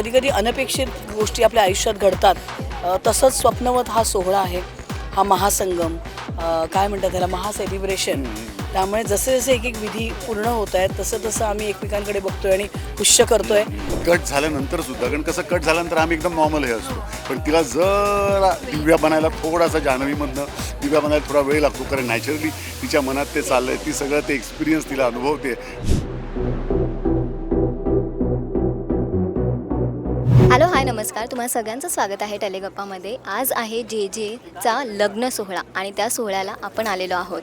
कधी कधी अनपेक्षित गोष्टी आपल्या आयुष्यात घडतात. तसंच स्वप्नवत हा सोहळा आहे. हा महासंगम. काय म्हणतात त्याला? महासेलिब्रेशन. त्यामुळे जसे जसे एक एक विधी पूर्ण होत आहेत तसं तसं आम्ही एकमेकांकडे बघतोय आणि पुष्य करतोय. कट झाल्यानंतर सुद्धा कारण कसं कट झाल्यानंतर आम्ही एकदम नॉर्मल हे असतो. पण तिला जरा दिव्या बनायला थोडासा जान्हवीमधनं दिव्या बनायला थोडा वेळ लागतो. कारण नॅचरली तिच्या मनात ते चाललंय ती सगळं ते एक्सपिरियन्स तिला अनुभवते नमस्कार तुम्हाला सगळ्यांचं स्वागत आहे टेलेगप्पामध्ये. आज आहे जे जेचा लग्न सोहळा आणि त्या सोहळ्याला आपण आलेलो आहोत.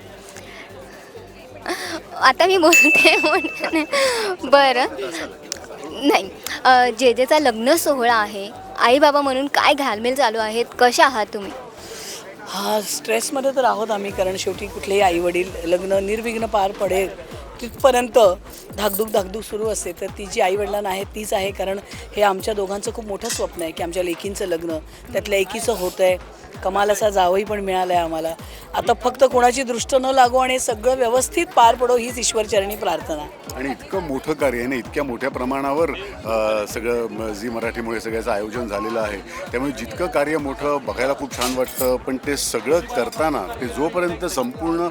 आता मी बोलते बरं. नाही जे जेचा लग्न सोहळा आहे. आई बाबा म्हणून काय घालमेल चालू आहेत? कशा आहात तुम्ही? हा स्ट्रेसमध्ये तर आहोत आम्ही कारण शेवटी कुठलेही आईवडील लग्न निर्विघ्न पार पडेल. तिथपर्यंत धाकधूक धाकधूक सुरू असते. तर ती जी आईवडिलांना आहे तीच आहे. कारण हे आमच्या दोघांचं खूप मोठं स्वप्न आहे की आमच्या लेकींचं लग्न. त्यातल्या एकीचं होतं आहे कमाल असा पण मिळाला आहे आम्हाला. आता फक्त कोणाची दृष्ट न लागो आणि सगळं व्यवस्थित पार पडो हीच ईश्वरचरणी प्रार्थना. आणि इतकं मोठं कार्य आहे ना इतक्या मोठ्या प्रमाणावर अ, सगळं झी मराठीमुळे सगळ्याचं आयोजन झालेलं आहे. त्यामुळे जितकं कार्य मोठं बघायला खूप छान वाटतं पण ते सगळं करताना ते जोपर्यंत संपूर्ण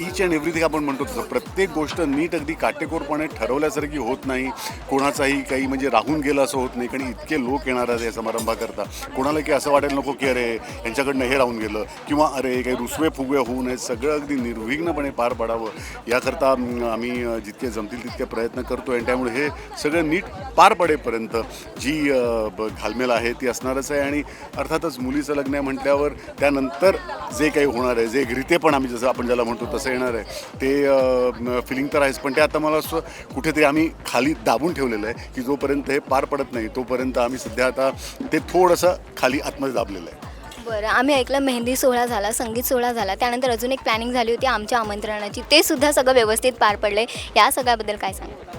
ईच अँड एव्हरीथिंग आपण म्हणतो तसं प्रत्येक गोष्ट नीट अगदी काटेकोरपणे ठरवल्यासारखी होत नाही. कोणाचाही काही म्हणजे राहून गेलं असं होत नाही. कारण इतके लोक येणार आहेत या समारंभाकरता. कोणाला की असं वाटायला नको की अरे यांच्याकडनं हे राहून गेलं. किंवा अरे काही रुसवे फुगवे होऊ नयेत. सगळं अगदी निर्विघ्नपणे पार पाडावं. याकरता आम्ही जितके जमतील तितके प्रयत्न करतो आणि त्यामुळे हे सगळं नीट पार पडेपर्यंत जी घालमेल आहे ती असणारच आहे. आणि अर्थातच मुलीचं लग्न आहे म्हटल्यावर त्यानंतर जे काही होणार आहे जे घरितेपण आम्ही जसं आपण ज्याला म्हणतो तसं येणार आहे. ते फिलिंग तर आहेच पण ते आता मला असं कुठेतरी आम्ही खाली दाबून ठेवलेलं आहे की जोपर्यंत हे पार पडत नाही तोपर्यंत आम्ही सध्या आता ते थोडंसं खाली आतमध्ये दाबलेलं आहे. बरं आम्ही ऐकलं मेहंदी सोहळा झाला संगीत सोहळा झाला. त्यानंतर अजून एक प्लॅनिंग झाली होती आमच्या आमंत्रणाची. ते सुद्धा सगळं व्यवस्थित पार पडले या सगळ्याबद्दल काय सांगा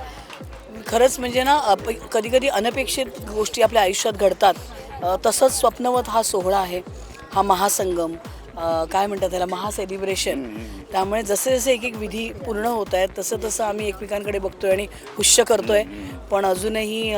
खरंच म्हणजे ना कधी कधी अनपेक्षित गोष्टी आपल्या आयुष्यात घडतात. अ, तसंच स्वप्नवत हा सोहळा आहे. हा महासंगम. अ, काय म्हणतात त्याला? महासेलिब्रेशन. त्यामुळे जसे जसे एक एक विधी पूर्ण होत आहेत तसं तसं आम्ही एकमेकांकडे बघतोय आणि हुश्य करतोय. पण अजूनही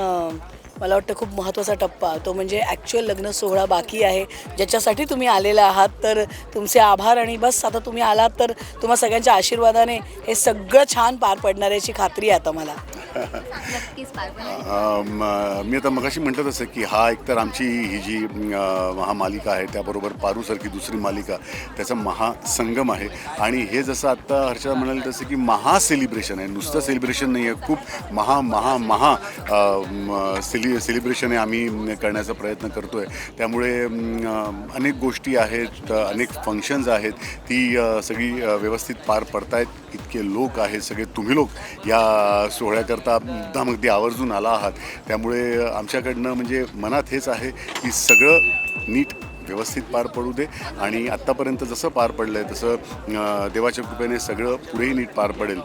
मला वाटतं खूप महत्त्वाचा टप्पा तो म्हणजे ॲक्च्युअल लग्न सोहळा बाकी आहे. ज्याच्यासाठी तुम्ही आलेला आहात तर तुमचे आभार आणि बस आता तुम्ही आलात तर तुम्हा सगळ्यांच्या आशीर्वादाने हे सगळं छान पार पडणार याची खात्री आहे आता मला. नक्कीच मी आता मगाशी म्हटलं तसं की हा एकतर आमची ही जी अं, महामालिका आहे त्याबरोबर पारूसारखी दुसरी मालिका त्याचा महासंगम आहे. आणि हे जसं आत्ता हर्षदा म्हणाले तसं की महा सेलिब्रेशन आहे. नुसतं सेलिब्रेशन नाही आहे खूप महा महा महा सेलि सेलिब्रेशन आहे आम्ही करण्याचा प्रयत्न करतो आहे त्यामुळे अनेक गोष्टी आहेत अनेक फंक्शन्स आहेत ती अं, सगळी अं, व्यवस्थित पार पडतायत. इतके लोक आहेत सगळे तुम्ही लोक या सोहळ्याकरता मुद्दाम अगदी आवर्जून आला आहात. त्यामुळे आमच्याकडनं म्हणजे मनात हेच आहे की सगळं नीट व्यवस्थित पार पडू दे आणि आत्तापर्यंत जसं पार पडलं आहे तसं देवाच्या कृपेने सगळं पुढेही नीट पार पडेल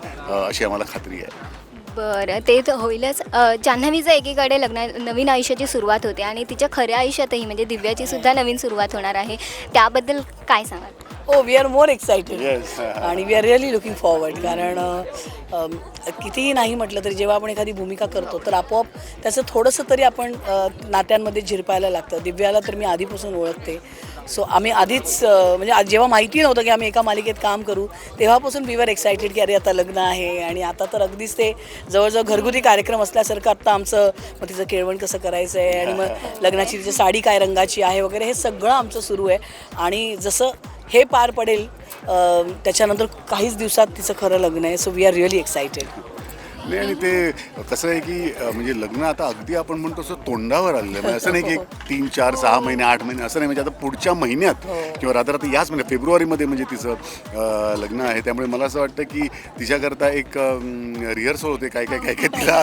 अशी आम्हाला खात्री आहे. बरं ते तर होईलच. जान्हवीचं एकीकडे लग्न नवीन आयुष्याची सुरुवात होते आणि तिच्या खऱ्या आयुष्यातही म्हणजे दिव्याची सुद्धा नवीन सुरुवात होणार आहे. त्याबद्दल काय सांगाल? हो we are more excited Yes. आणि we are really looking forward कारण अम, कितीही नाही म्हटलं तरी जेव्हा आपण एखादी भूमिका करतो तर आपोआप त्याचं थोडंसं तरी आपण अ, नात्यांमध्ये झिरपायला लागतं. दिव्याला तर मी आधीपासून ओळखते. सो आम्ही आधीच अ, म्हणजे आज जेव्हा माहिती नव्हतं की आम्ही एका मालिकेत काम करू तेव्हापासून वी वर एक्सायटेड की अरे आता लग्न आहे. आणि आता तर अगदीच ते जवळजवळ घरगुती कार्यक्रम असल्यासारखं आत्ता आमचं मग तिचं केळवण कसं करायचं आहे? आणि मग लग्नाची तिची साडी काय रंगाची आहे वगैरे हे सगळं आमचं सुरू आहे. आणि जसं हे पार पडेल त्याच्यानंतर काहीच दिवसात तिचं खरं लग्न आहे. So we are really excited नाही आणि ते कसं आहे की म्हणजे लग्न आता अगदी आपण म्हणतो असं तोंडावर आलेलं आहे. म्हणजे असं नाही की एक तीन चार सहा महिने आठ महिने असं नाही. म्हणजे आता पुढच्या महिन्यात किंवा रात्र आता याच महिन्यात फेब्रुवारीमध्ये म्हणजे तिचं लग्न आहे. त्यामुळे मला असं वाटतं की तिच्याकरता एक रिहर्सल होते. काय काय काय काय तिला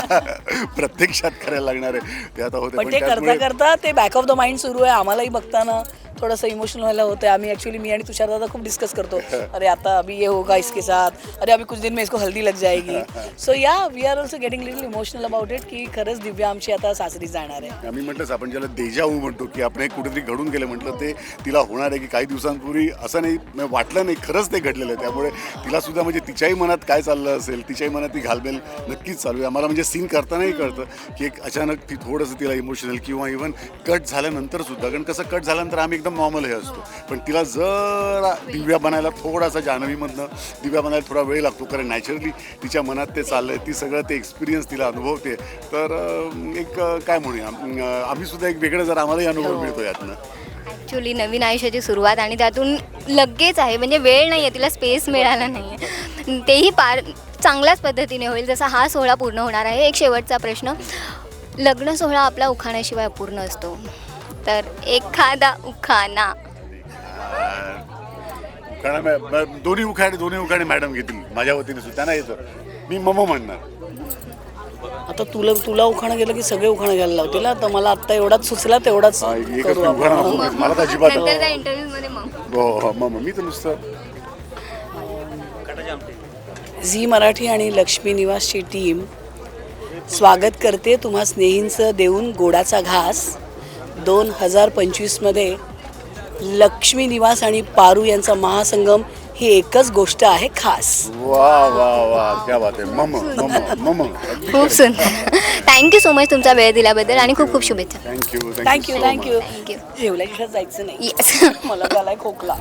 प्रत्यक्षात करायला लागणार आहे. ते आता होते. पण ते करता करता ते बॅक ऑफ द माइंड सुरू आहे. आम्हालाही बघताना थोडंसं इमोशनल व्हायला होतं आम्ही ॲक्च्युली मी आणि तुषार दादा खूप डिस्कस करतो. अरे आता अभी ये होगा इसके साथ. अरे अभी कुछ दिन में इसको हल्दी लग जाएगी. So yeah we are also getting little emotional about it की खरंच दिव्या आमची आता सासरी जाणार आहे. आम्ही म्हटलंच आपण ज्याला देजाऊ म्हणतो की आपण एक कुठेतरी घडून गेलं म्हटलं ते तिला होणार आहे की काही दिवसांपूर्वी असं नाही वाटलं नाही खरंच ते घडलेलं आहे. त्यामुळे तिला सुद्धा म्हणजे तिच्याही मनात काय चाललं असेल तिच्याही मनात ती घालमेल नक्कीच चालू आहे. आम्हाला म्हणजे सीन करतानाही कळतं की एक अचानक ती थोडंसं तिला इमोशनल किंवा इव्हन कट झाल्यानंतर सुद्धा कारण कसं कट झाल्यानंतर आम्ही एकदम नॉर्मल हे असतो. पण तिला जरा दिव्या बनायला थोडासा जान्हवीमधनं दिव्या बनायला थोडा वेळ लागतो. कारण नॅचरली तिच्या मनात ते चाललंय ती सगळं ते एक्सपिरियन्स तिला अनुभवते. तर एक काय म्हणूया आम्ही सुद्धा एक वेगळं जर आम्हालाही अनुभव मिळतो यातनं. ॲक्च्युली नवीन आयुष्याची सुरुवात आणि त्यातून लगेच आहे. म्हणजे वेळ नाही आहे तिला स्पेस मिळाला नाही आहे तेही पार चांगल्याच पद्धतीने होईल. जसा हा सोहळा पूर्ण होणार आहे एक शेवटचा प्रश्न. लग्न सोहळा आपला उखाण्याशिवाय अपूर्ण असतो. तर एखादा उखाणा. म- दोन्ही उखाणे दोन्ही उखाणे मॅडम घेतील. माझ्या वतीने सुद्धा. त्यांना येतं मी मम म्हणणार. आता तुला तुला उखाणं गेलं की सगळे उखाणं घ्यायला लावतील? तर मला आत्ता एवढाच सुचला तेवढाच हा, एकच करू उखाणा आपण. नको. मला तर अजिबात नंतर त्या इंटरव्ह्यूमध्ये मग. हो हो मम मी तर नुसतं झी मराठी आणि लक्ष्मी निवासची टीम स्वागत करते तुम्हा स्नेहींचं देऊन गोडाचा घास. दोन हजार पंचवीसमध्ये लक्ष्मी निवास आणि पारू यांचा महासंगम ही एकच गोष्ट आहे खास. वा वा वा. क्या बात आहे. मम मम मम. खूप सुंदर. थँक्यू सो मच तुमचा वेळ दिल्याबद्दल आणि खूप खूप शुभेच्छा. Thank you thank you thank you thank you जेवल्याशिवाय जायचं नाही. येस मला झालाय खोकला.